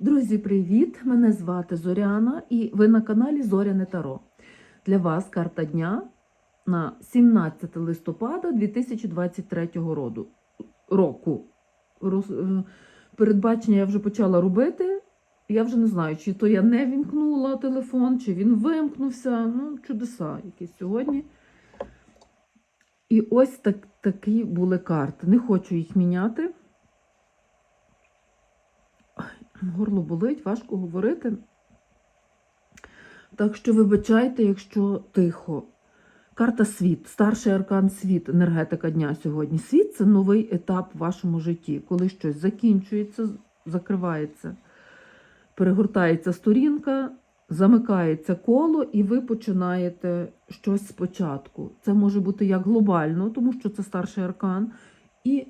Друзі, привіт! Мене звати Зоряна і ви на каналі Зоряне Таро. Для вас карта дня на 17 листопада 2023 роду. року. Е, Передбачення я вже почала робити. Я вже не знаю, чи то я не вімкнула телефон, чи він вимкнувся. Ну, чудеса якісь сьогодні. І ось так, такі були карти. Не хочу їх міняти. Горло болить, важко говорити. Так що вибачайте, якщо тихо. Карта світ, старший аркан світ, енергетика дня сьогодні. Світ це новий етап в вашому житті, коли щось закінчується, закривається, перегортається сторінка, замикається коло, і ви починаєте щось спочатку. Це може бути як глобально, тому що це старший аркан, і,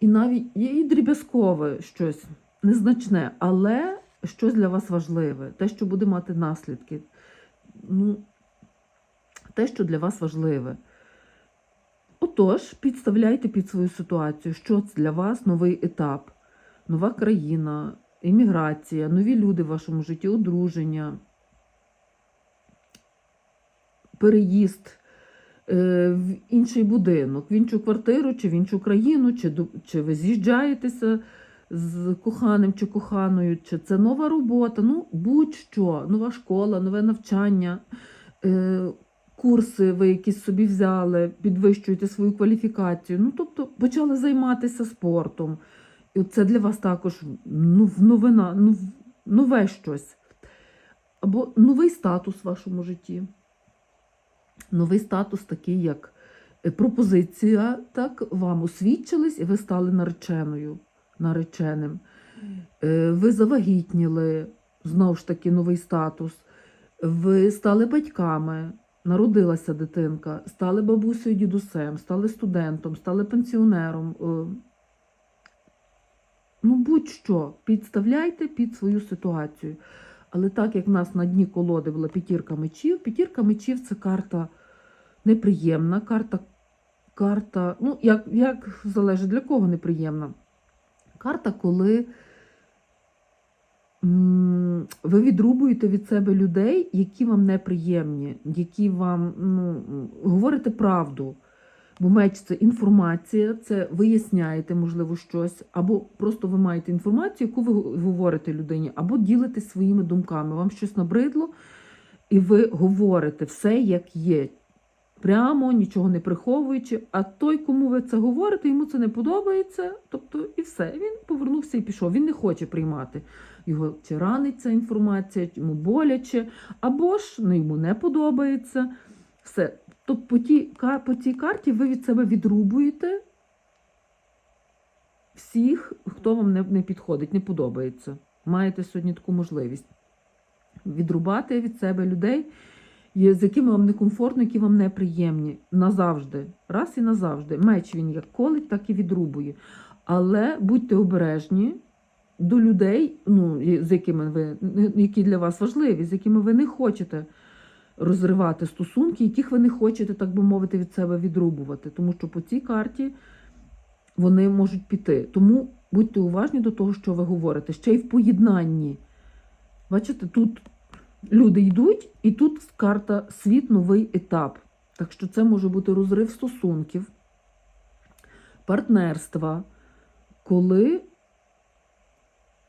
і навіть є і дріб'язкове щось незначне, але щось для вас важливе, те, що буде мати наслідки. Ну, те, що для вас важливе. Отож, підставляйте під свою ситуацію, що це для вас новий етап, нова країна, імміграція, нові люди в вашому житті, одруження, переїзд в інший будинок, в іншу квартиру, чи в іншу країну, чи, чи ви з'їжджаєтеся з коханим чи коханою, чи це нова робота, ну будь-що, нова школа, нове навчання. Е, курси ви якісь собі взяли, підвищуєте свою кваліфікацію. Ну, тобто почали займатися спортом. І це для вас також ну, новина, ну, нове щось. Або новий статус в вашому житті. Новий статус такий, як е, пропозиція, так, вам освідчились, і ви стали нареченою, нареченим. Е, Ви завагітніли, знову ж таки, новий статус. Ви стали батьками, народилася дитинка, стали бабусею, дідусем, стали студентом, стали пенсіонером. Е, Ну, будь-що, підставляйте під свою ситуацію. Але так як в нас на дні колоди була п'ятірка мечів, п'ятірка мечів це карта неприємна, карта, карта ну, як, як залежить для кого неприємна. Карта, коли ви відрубуєте від себе людей, які вам неприємні, які вам ну, говорите правду. Бо меч це інформація, це виясняєте, можливо, щось, або просто ви маєте інформацію, яку ви говорите людині, або ділитесь своїми думками. Вам щось набридло, і ви говорите все, як є. Прямо, нічого не приховуючи. А той, кому ви це говорите, йому це не подобається. Тобто, і все. Він повернувся і пішов. Він не хоче приймати. Його чи ранить ця інформація, йому боляче, або ж ну, йому не подобається. Все. Тобто по тій, по цій карті ви від себе відрубуєте всіх, хто вам не, не підходить, не подобається. Маєте сьогодні таку можливість відрубати від себе людей, з якими вам некомфортно, які вам неприємні. Назавжди. Раз і назавжди. Меч він як колить, так і відрубує. Але будьте обережні до людей, ну, з якими ви, які для вас важливі, з якими ви не хочете розривати стосунки, яких ви не хочете, так би мовити, від себе відрубувати. Тому що по цій карті вони можуть піти. Тому будьте уважні до того, що ви говорите. Ще й в поєднанні. Бачите, тут люди йдуть, і тут карта світ новий етап. Так що це може бути розрив стосунків, партнерства, коли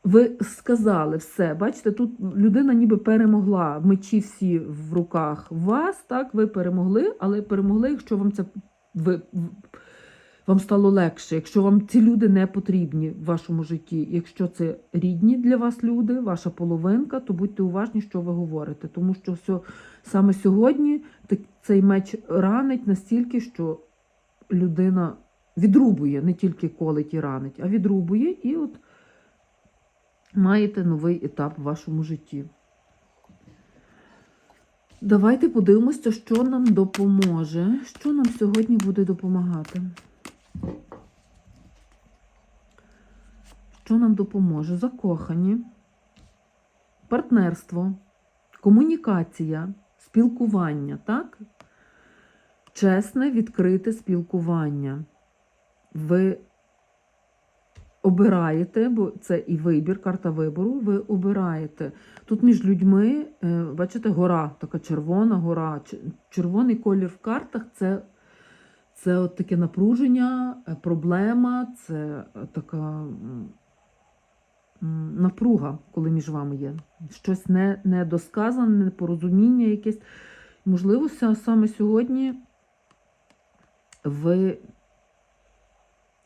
ви сказали все, бачите, тут людина ніби перемогла, мечі всі в руках вас, так, ви перемогли, але перемогли, якщо вам це ви, вам стало легше, якщо вам ці люди не потрібні в вашому житті. Якщо це рідні для вас люди, ваша половинка, то будьте уважні, що ви говорите. Тому що все, саме сьогодні цей меч ранить настільки, що людина відрубує, не тільки колить і ранить, а відрубує і от маєте новий етап в вашому житті. Давайте подивимося, що нам допоможе. Що нам сьогодні буде допомагати? Що нам допоможе? Закохані, партнерство, комунікація, спілкування, так? Чесне, відкрите спілкування. Ви обираєте, бо це і вибір, карта вибору, ви обираєте. Тут між людьми, е, бачите, гора, така червона гора. Червоний колір в картах це, це от таке напруження, е, проблема, це е, така напруга, коли між вами є. Щось не, недосказане, непорозуміння якесь. Можливо, саме сьогодні ви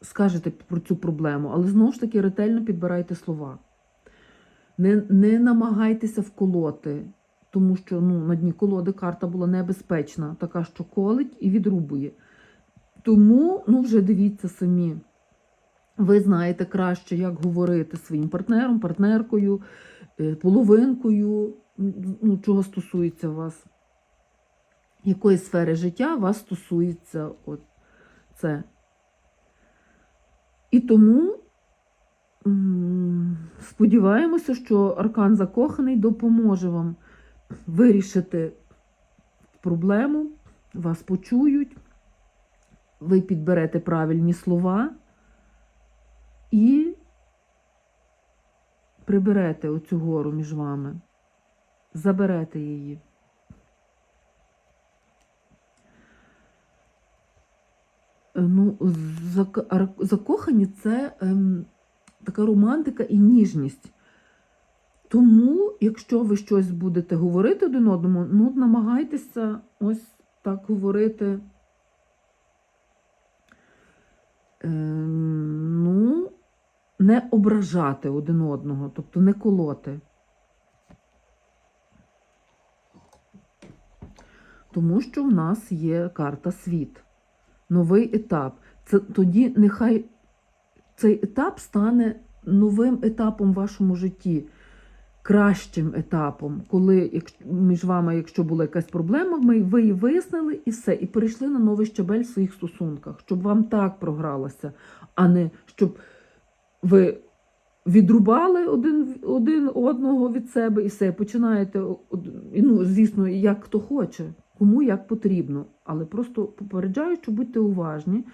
скажете про цю проблему, але знову ж таки ретельно підбирайте слова. Не, не намагайтеся вколоти, тому що ну, на дні колоди карта була небезпечна, така, що колить і відрубує. Тому, ну, вже дивіться самі. Ви знаєте краще, як говорити своїм партнером, партнеркою, е, половинкою, ну, чого стосується вас, якої сфери життя вас стосується от це. І тому сподіваємося, що аркан закоханий допоможе вам вирішити проблему, вас почують, ви підберете правильні слова і приберете оцю гору між вами, заберете її. Ну, закохані це ем, така романтика і ніжність. Тому, якщо ви щось будете говорити один одному, ну, намагайтеся ось так говорити. Ем, ну, не ображати один одного, тобто не колоти. Тому що в нас є карта світ новий етап. Це тоді нехай цей етап стане новим етапом в вашому житті, кращим етапом, коли між вами, якщо була якась проблема, ми, ви її вияснили і все, і перейшли на новий щабель в своїх стосунках, щоб вам так програлося, а не щоб ви відрубали один, один одного від себе і все, починаєте, ну, звісно, як хто хоче, кому як потрібно. Але просто попереджаю, що будьте уважні,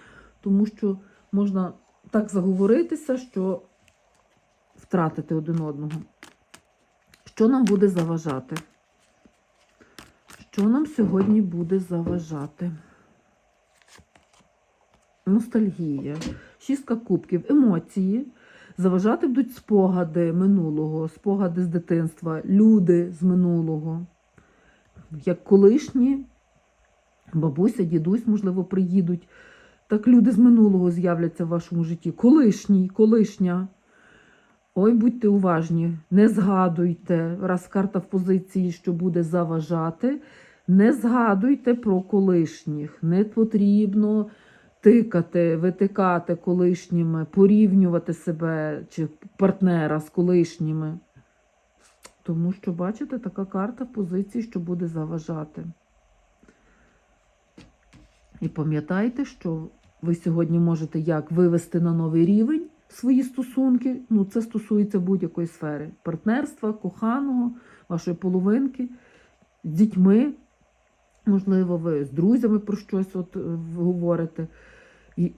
тому що можна так заговоритися, що втратити один одного. Що нам буде заважати? Що нам сьогодні буде заважати? Ностальгія, шістка кубків, емоції. Заважати будуть спогади минулого, спогади з дитинства, люди з минулого. Як колишні, бабуся, дідусь, можливо, приїдуть. Так люди з минулого з'являться в вашому житті. Колишній, колишня. Ой, будьте уважні, не згадуйте, раз карта в позиції, що буде заважати, не згадуйте про колишніх. Не потрібно тикати, витикати колишніми, порівнювати себе чи партнера з колишніми. Тому що, бачите, така карта в позиції, що буде заважати. І пам'ятайте, що ви сьогодні можете як вивести на новий рівень свої стосунки. Ну, це стосується будь-якої сфери: партнерства, коханого, вашої половинки, з дітьми. Можливо, ви з друзями про щось от е, говорите.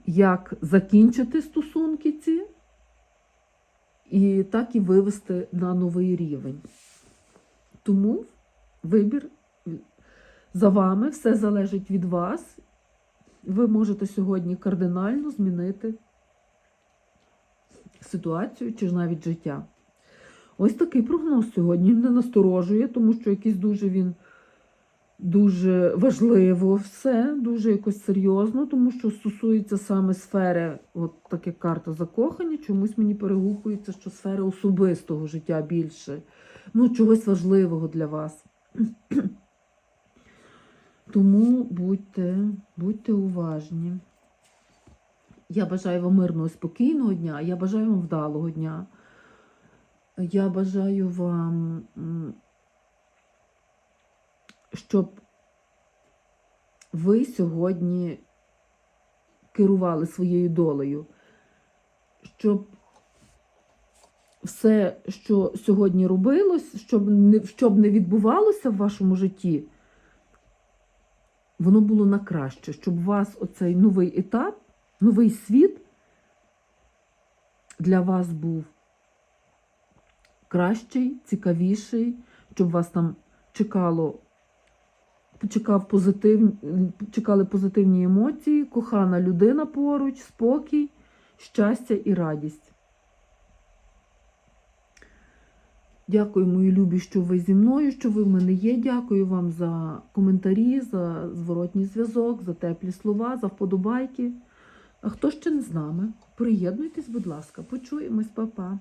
Як закінчити стосунки ці, і так і вивести на новий рівень. Тому вибір за вами, все залежить від вас. Ви можете сьогодні кардинально змінити ситуацію чи ж навіть життя. Ось такий прогноз сьогодні не насторожує, тому що якийсь дуже він дуже важливо все, дуже якось серйозно, тому що стосується саме сфери, от таке карта закохання, чомусь мені перегукується, що сфери особистого життя більше, ну, чогось важливого для вас. Тому будьте, будьте уважні. Я бажаю вам мирного, спокійного дня, я бажаю вам вдалого дня. Я бажаю вам, щоб ви сьогодні керували своєю долею, щоб все, що сьогодні робилось, щоб не, щоб не відбувалося в вашому житті, воно було на краще, щоб у вас оцей новий етап, новий світ для вас був кращий, цікавіший, щоб вас там чекало, чекав позитив, чекали позитивні емоції, кохана людина поруч, спокій, щастя і радість. Дякую, мої любі, що ви зі мною, що ви в мене є. Дякую вам за коментарі, за зворотній зв'язок, за теплі слова, за вподобайки. А хто ще не з нами? Приєднуйтесь, будь ласка, почуємось, па-па.